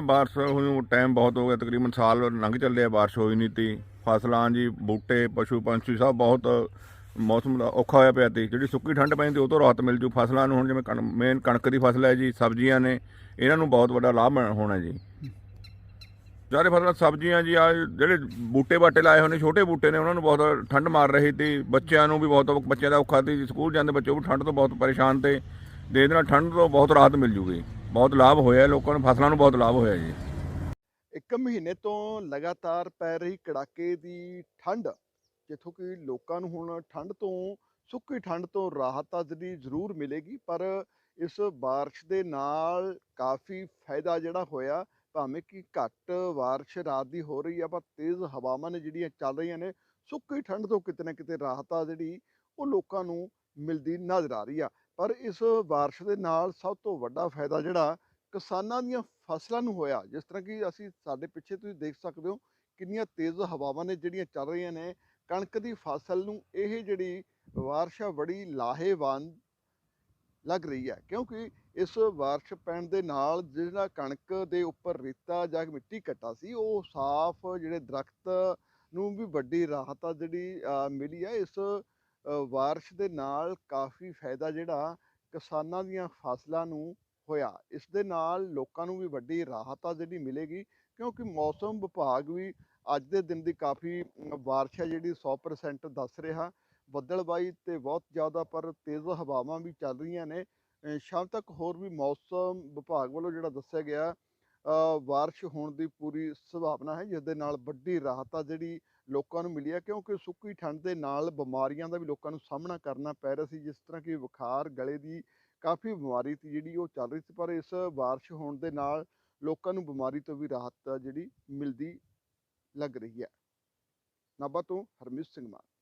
ਬਾਰਿਸ਼ ਹੋਈ ਟਾਈਮ ਬਹੁਤ ਹੋ ਗਿਆ, ਤਕਰੀਬਨ ਸਾਲ ਲੰਘ ਚੱਲਿਆ ਬਾਰਿਸ਼ ਹੋਈ ਨਹੀਂ ਤੀ। ਫਸਲਾਂ ਜੀ, ਬੂਟੇ, ਪਸ਼ੂ ਪੰਛੀ ਸਭ ਬਹੁਤ ਮੌਸਮ ਦਾ ਔਖਾ ਹੋਇਆ ਪਿਆ ਤੀ। ਜਿਹੜੀ ਸੁੱਕੀ ਠੰਡ ਪੈਂਦੀ ਉਹ ਤੋਂ ਰਾਹਤ ਮਿਲ ਜੂ ਫਸਲਾਂ ਨੂੰ। ਹੁਣ ਜਿਵੇਂ ਮੇਨ ਕਣਕ ਦੀ ਫਸਲ ਹੈ ਜੀ, ਸਬਜ਼ੀਆਂ ਨੇ, ਇਹਨਾਂ ਨੂੰ ਬਹੁਤ ਵੱਡਾ ਲਾਭ ਹੋਣਾ ਜੀ। ਸਾਰੇ ਫਸਲਾਂ, ਸਬਜ਼ੀਆਂ ਜੀ, ਆ ਜਿਹੜੇ ਬੂਟੇ ਬਾਟੇ ਲਾਏ ਹੋਏ ਨੇ, ਛੋਟੇ ਬੂਟੇ ਨੇ, ਉਹਨਾਂ ਨੂੰ ਬਹੁਤ ਠੰਡ ਮਾਰ ਰਹੀ ਤੀ। ਬੱਚਿਆਂ ਨੂੰ ਵੀ ਬਹੁਤ ਬੱਚਿਆਂ ਦਾ ਔਖਾ ਤੀ। ਸਕੂਲ ਜਾਂਦੇ ਬੱਚੇ ਉਹ ਵੀ ਠੰਡ ਤੋਂ ਬਹੁਤ ਪਰੇਸ਼ਾਨ ਤੇ ਦੇ ਇਹਦੇ ਨਾਲ ਠੰਡ ਤੋਂ ਬਹੁਤ ਰਾਹਤ ਮਿਲ ਜੂਗੀ। ਬਹੁਤ ਲਾਭ ਹੋਇਆ, ਲੋਕਾਂ ਨੂੰ, ਫਸਲਾਂ ਨੂੰ ਬਹੁਤ ਲਾਭ ਹੋਇਆ ਜੀ। ਇੱਕ ਮਹੀਨੇ ਤੋਂ ਲਗਾਤਾਰ ਪੈ ਰਹੀ ਕੜਾਕੇ ਦੀ ਠੰਡ, ਜਿੱਥੋਂ ਕਿ ਲੋਕਾਂ ਨੂੰ ਹੁਣ ਠੰਡ ਤੋਂ, ਸੁੱਕੀ ਠੰਡ ਤੋਂ ਰਾਹਤ ਤਾਂ ਜਿਹੜੀ ਜ਼ਰੂਰ ਮਿਲੇਗੀ, ਪਰ ਇਸ ਬਾਰਿਸ਼ ਦੇ ਨਾਲ ਕਾਫੀ ਫਾਇਦਾ ਜਿਹੜਾ ਹੋਇਆ, ਭਾਵੇਂ ਕਿ ਘੱਟ ਬਾਰਿਸ਼ ਰਾਤ ਦੀ ਹੋ ਰਹੀ ਆ, ਪਰ ਤੇਜ਼ ਹਵਾਵਾਂ ਨੇ ਜਿਹੜੀਆਂ ਚੱਲ ਰਹੀਆਂ ਨੇ, ਸੁੱਕੀ ਠੰਡ ਤੋਂ ਕਿਤੇ ਨਾ ਕਿਤੇ ਰਾਹਤ ਆ ਜਿਹੜੀ, ਉਹ ਲੋਕਾਂ ਨੂੰ ਮਿਲਦੀ ਨਜ਼ਰ ਆ ਰਹੀ ਆ। ਪਰ ਇਸ ਬਾਰਿਸ਼ ਦੇ ਨਾਲ ਸਭ ਤੋਂ ਵੱਡਾ ਫਾਇਦਾ ਜਿਹੜਾ ਕਿਸਾਨਾਂ ਦੀਆਂ ਫਸਲਾਂ ਨੂੰ ਹੋਇਆ, ਜਿਸ ਤਰ੍ਹਾਂ ਕਿ ਅਸੀਂ ਸਾਡੇ ਪਿੱਛੇ ਤੁਸੀਂ ਦੇਖ ਸਕਦੇ ਹੋ ਕਿੰਨੀਆਂ ਤੇਜ਼ ਹਵਾਵਾਂ ਨੇ ਜਿਹੜੀਆਂ ਚੱਲ ਰਹੀਆਂ ਨੇ, ਕਣਕ ਦੀ ਫਸਲ ਨੂੰ ਇਹ ਜਿਹੜੀ ਬਾਰਿਸ਼ ਆ ਬੜੀ ਲਾਹੇਵੰਦ ਲੱਗ ਰਹੀ ਹੈ, ਕਿਉਂਕਿ ਇਸ ਬਾਰਿਸ਼ ਪੈਣ ਦੇ ਨਾਲ ਜਿਹੜਾ ਕਣਕ ਦੇ ਉੱਪਰ ਰੇਤਾ ਜਾਂ ਮਿੱਟੀ ਘੱਟਾ ਸੀ, ਉਹ ਸਾਫ਼ ਜਿਹੜੇ ਦਰਖਤ ਨੂੰ ਵੀ ਵੱਡੀ ਰਾਹਤ ਆ ਜਿਹੜੀ ਮਿਲੀ ਹੈ, ਇਸ ਬਾਰਿਸ਼ ਦੇ ਨਾਲ ਕਾਫੀ ਫਾਇਦਾ ਜਿਹੜਾ ਕਿਸਾਨਾਂ ਦੀਆਂ ਫਸਲਾਂ ਨੂੰ ਹੋਇਆ। ਇਸ ਦੇ ਨਾਲ ਲੋਕਾਂ ਨੂੰ ਵੀ ਵੱਡੀ ਰਾਹਤ ਆ ਜਿਹੜੀ ਮਿਲੇਗੀ, ਕਿਉਂਕਿ ਮੌਸਮ ਵਿਭਾਗ ਵੀ ਅੱਜ ਦੇ ਦਿਨ ਦੀ ਕਾਫੀ ਬਾਰਿਸ਼ ਹੈ ਜਿਹੜੀ 100% ਦੱਸ ਰਿਹਾ। ਬੱਦਲਬਾਈ ਤੇ ਬਹੁਤ ਜ਼ਿਆਦਾ ਪਰ ਤੇਜ਼ ਹਵਾਵਾਂ ਵੀ ਚੱਲ ਰਹੀਆਂ ਨੇ। ਸ਼ਾਮ ਤੱਕ ਹੋਰ ਵੀ ਮੌਸਮ ਵਿਭਾਗ ਵੱਲੋਂ ਜਿਹੜਾ ਦੱਸਿਆ ਗਿਆ ਬਾਰਿਸ਼ ਹੋਣ ਦੀ ਪੂਰੀ ਸੰਭਾਵਨਾ ਹੈ, ਜਿਸ ਦੇ ਨਾਲ ਵੱਡੀ ਰਾਹਤ ਆ ਜਿਹੜੀ ਲੋਕਾਂ ਨੂੰ ਮਿਲੀ ਹੈ, ਕਿਉਂਕਿ ਸੁੱਕੀ ਠੰਡ ਦੇ ਨਾਲ ਬਿਮਾਰੀਆਂ ਦਾ ਵੀ ਲੋਕਾਂ ਨੂੰ ਸਾਹਮਣਾ ਕਰਨਾ ਪੈ ਰਿਹਾ ਸੀ, ਜਿਸ ਤਰ੍ਹਾਂ ਕਿ ਬੁਖਾਰ, ਗਲੇ ਦੀ ਕਾਫੀ ਬਿਮਾਰੀ ਸੀ ਜਿਹੜੀ ਉਹ ਚੱਲ ਰਹੀ ਸੀ, ਪਰ ਇਸ ਬਾਰਿਸ਼ ਹੋਣ ਦੇ ਨਾਲ ਲੋਕਾਂ ਨੂੰ ਬਿਮਾਰੀ ਤੋਂ ਵੀ ਰਾਹਤ ਜਿਹੜੀ ਮਿਲਦੀ ਲੱਗ ਰਹੀ ਹੈ। ਨਾਭਾ ਤੋਂ ਹਰਮੀਤ ਸਿੰਘ ਮਾਨ।